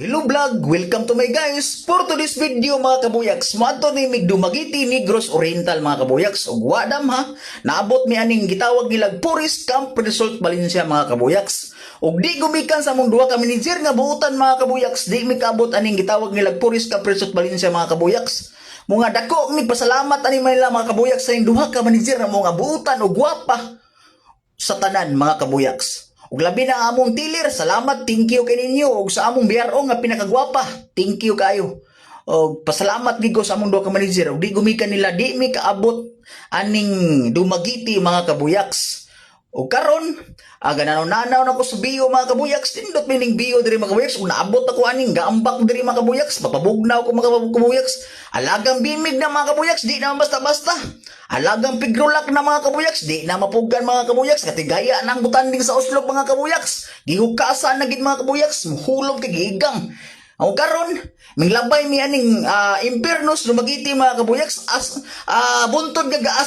Hello vlog! Welcome to my guys! For today's video mga kabuyaks, mato ni Migdumagiti Negros Oriental mga kabuyaks. Ug wadam ha, naabot mi aning gitawag nilag Forest Camp Resort Valencia mga kabuyaks. Ug di gumikan sa mong duha ka manager nga buutan mga kabuyaks, di mi kaabot aning gitawag nilag Forest Camp Resort Valencia mga kabuyaks. Mga dako mi pasalamat ani Manila mga kabuyaks sa duha ka manager nga mga buutan ug gwapa sa tanan mga kabuyaks. Ug labi na among tilir, salamat, thank you kay ninyo. Ug sa among BRO nga pinakagwapa, thank you kayo. Og pasalamat gigo sa among duha ka manager. Ug di gumikan nila, di mi kaabot aning dumagiti mga kabuyaks. O karon, aga nanaw na ko sa bio mga kabuyaks, tindot mining bio diri mga kabuyaks, ug naabot ako aning gaambak diri mga kabuyaks, mapabugnaw ko mga kabuyaks, alagang bimig na mga kabuyaks, di na basta-basta. Alagang pigrulak na mga kabuyaks, di na mapugan mga kabuyaks, katigaya ng butanding sa uslog mga kabuyaks, gihukasan na gid mga kabuyaks, muhulog kay gigang. Ang karon, minglabay mi aning ah, impernos lumagiti mga kabuyaks as ah, buntod nga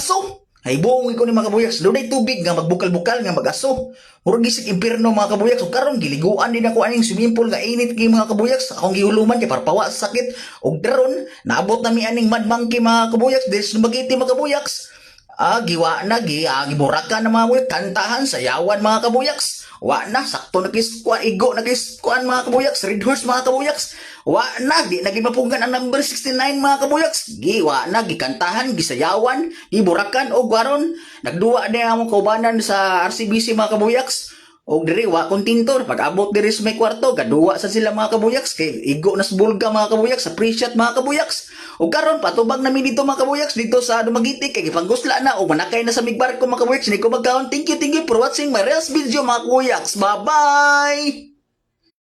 gaaso. Ay buong ko ni mga kabuyaks, doon ay tubig nga magbukal-bukal nga mag-aso. Murag gisik impirno mga kabuyaks. O karon giliguan din ako aning swimming nga init kay mga kabuyaks. Akong gihuluman kay parpawa sa sakit. O daron, naabot na mi aning mad monkey mga kabuyaks. Des lumagiti mga kabuyaks. Ah, giwa na, gi, ah, giburakan na mga kabuyaks. Kantahan, sayawan mga kabuyaks. Wa na, sakto na kis, kuan, igo na kis, kuan mga kabuyaks. Red horse mga kabuyaks. Wa na, di na gimapugan ang number 69 mga kabuyaks. Giwa na, gikantahan, gisayawan, giburakan, o gwaron. Nagduwa na ang kaubanan sa RCBC mga kabuyaks. O diri wa kontintor pag abot diri sa may kwarto gaduwa sa sila mga kabuyaks kay igo na sa bulga mga kabuyaks appreciate mga kabuyaks o karon patubag nami dito mga kabuyaks dito sa Dumagiti kay gipanggusla na o manakay na sa migbarko mga kabuyaks. Ni ko magkaon thank you thank you for watching my reels video mga kabuyaks. Bye bye